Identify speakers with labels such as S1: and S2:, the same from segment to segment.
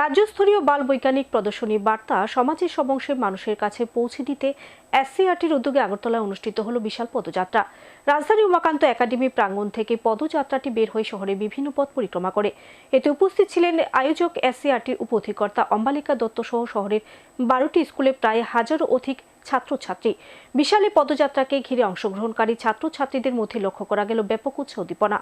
S1: রাজ্যস্তরীয় বাল বৈজ্ঞানিক প্রদর্শনী বার্তা সমাজের সব মানুষের কাছে পৌঁছে দিতে এসসিআরটির উদ্যোগে আগরতলায় অনুষ্ঠিত হলো বিশাল পদযাত্রা। রাজধানী উমাকান্ত একাডেমি প্রাঙ্গণ থেকে পদযাত্রাটি বের হয়ে শহরে বিভিন্ন পথ পরিক্রমা করে। এতে উপস্থিত ছিলেন আয়োজক এসসিআরটির উপ অধিকর্তা অম্বালিকা দত্ত সহ শহরের বারোটি স্কুলে প্রায় হাজারো অধিক ছাত্রছাত্রী। বিশাল পদযাত্রাকে ঘিরে অংশগ্রহণকারী ছাত্রছাত্রীদের মধ্যে লক্ষ্য করা গেল ব্যাপক উৎসাহ উদ্দীপনা।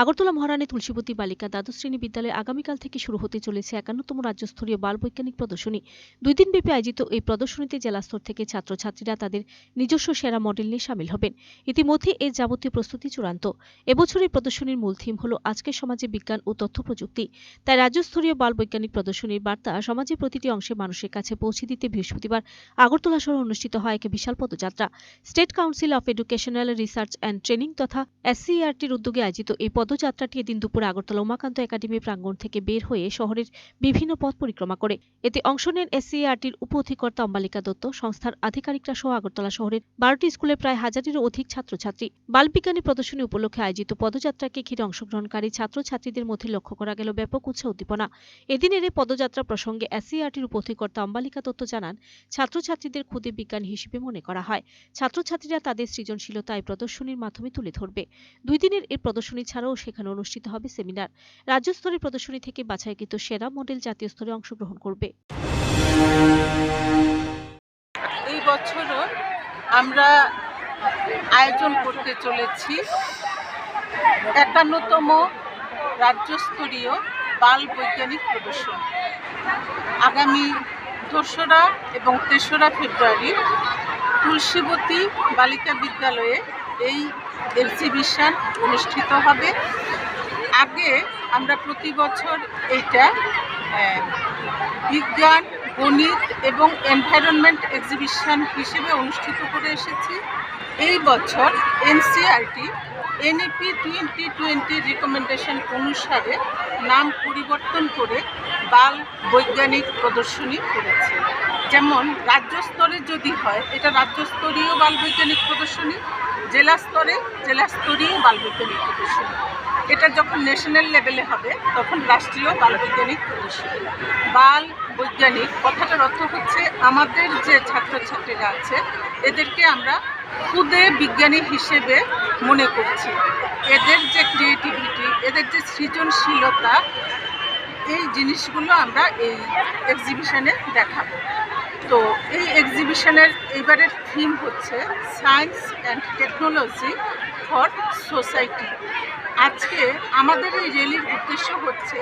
S1: আগরতলা মহারানী তুলসীবতী বালিকা দ্বাদশ শ্রেণি বিদ্যালয়ে আগামীকাল থেকে শুরু হতে চলেছে একান্নতম রাজ্যস্তরীয় বাল বৈজ্ঞানিক প্রদর্শনী। দুই দিনব্যাপী আয়োজিত এই প্রদর্শনীতে জেলা স্তর থেকে ছাত্রছাত্রীরা তাদের নিজস্ব সেরা মডেল নিয়ে সামিল হবেন। ইতিমধ্যে এর যাবতীয় প্রস্তুতি চূড়ান্ত। এবছর এই প্রদর্শনীর মূল থিম হল আজকের সমাজে বিজ্ঞান ও তথ্য প্রযুক্তি। তাই রাজ্যস্তরীয় বাল বৈজ্ঞানিক প্রদর্শনীর বার্তা সমাজের প্রতিটি অংশে মানুষের কাছে পৌঁছে দিতে বৃহস্পতিবার আগরতলা শহরে অনুষ্ঠিত হয় এক বিশাল পদযাত্রা। State Council of Educational Research and Training তথা এসসিআরটির উদ্যোগে আয়োজিত এই পদযাত্রাটি এদিন দুপুরে আগরতলা উমাকান্ত একাডেমি প্রাঙ্গণ থেকে বের হয়ে শহরের বিভিন্ন পথ পরিক্রমা করে। এতে অংশ নেন এসসিআরটির উপ অধিকর্তা অম্বালিকা দত্ত। সংস্থার আধিকারিকরা সহ আগরতলা শহরের বারোটি স্কুলে প্রায় হাজারেরও অধিক ছাত্রছাত্রী। বালবিজ্ঞানী প্রদর্শনী উপলক্ষে আয়োজিত পদযাত্রাকে ঘিরে অংশগ্রহণকারী ছাত্রছাত্রীদের মধ্যে লক্ষ্য করা গেল ব্যাপক উৎসাহ উদ্দীপনা। এদিনের এই পদযাত্রা প্রসঙ্গে এসসিআরটির উপ অধিকর্তা অম্বালিকা দত্ত জানান, ছাত্রছাত্রীদের খুদে বিজ্ঞান হিসেবে মনে করা হয়। ছাত্রছাত্রীরা তাদের সৃজনশীলতা এই প্রদর্শনীর মাধ্যমে তুলে ধরবে। দুই দিনের এই প্রদর্শনী ছাড়াও সেখানে অনুষ্ঠিত হবে সেমিনার। রাজ্য স্তরের প্রদর্শনী থেকে বাছাইকৃত সেরা মডেল জাতীয় স্তরে অংশগ্রহণ করবে।
S2: এই বছরও আমরা আয়োজন করতে চলেছি একান্নতম রাজ্যস্তরীয় বাল বৈজ্ঞানিক প্রদর্শনী। আগামী দোসরা এবং তেসরা ফেব্রুয়ারি তুলসীবতী বালিকা বিদ্যালয়ে এই এক্সিবিশন অনুষ্ঠিত হবে। আগে আমরা প্রতি বছর এইটা বিজ্ঞান, গণিত এবং এনভায়রনমেন্ট এক্সিবিশন হিসেবে অনুষ্ঠিত করে এসেছি। এই বছর NCERT NEP twenty twenty recommendation অনুসারে নাম পরিবর্তন করে বাল বৈজ্ঞানিক প্রদর্শনী করেছে। যেমন, রাজ্য স্তরে যদি হয়, এটা রাজ্যস্তরীয় বাল বৈজ্ঞানিক প্রদর্শনী। জেলা স্তরে, জেলা স্তরীয় বাল বৈজ্ঞানিক প্রদর্শনী এটা যখন ন্যাশনাল লেভেলে হবে, তখন রাষ্ট্রীয় বাল বৈজ্ঞানিক প্রদর্শনী বাল বৈজ্ঞানিক, কথাটার অর্থ হচ্ছে আমাদের যে ছাত্রছাত্রীরা আছে, এদেরকে আমরা খুদে বিজ্ঞানী হিসেবে মনে করছি। এদের যে ক্রিয়েটিভিটি এদের যে সৃজনশীলতা, এই জিনিসগুলো আমরা এই এক্সিবিশনে দেখাবো। তো এই এক্সিবিশনের এবারের থিম হচ্ছে science and technology for society আজকে আমাদের এই র্যালির উদ্দেশ্য হচ্ছে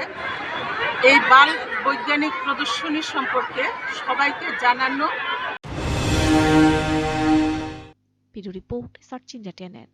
S2: এই বাল বৈজ্ঞানিক প্রদর্শনী সম্পর্কে সবাইকে জানানো।
S1: Report search India টেনেন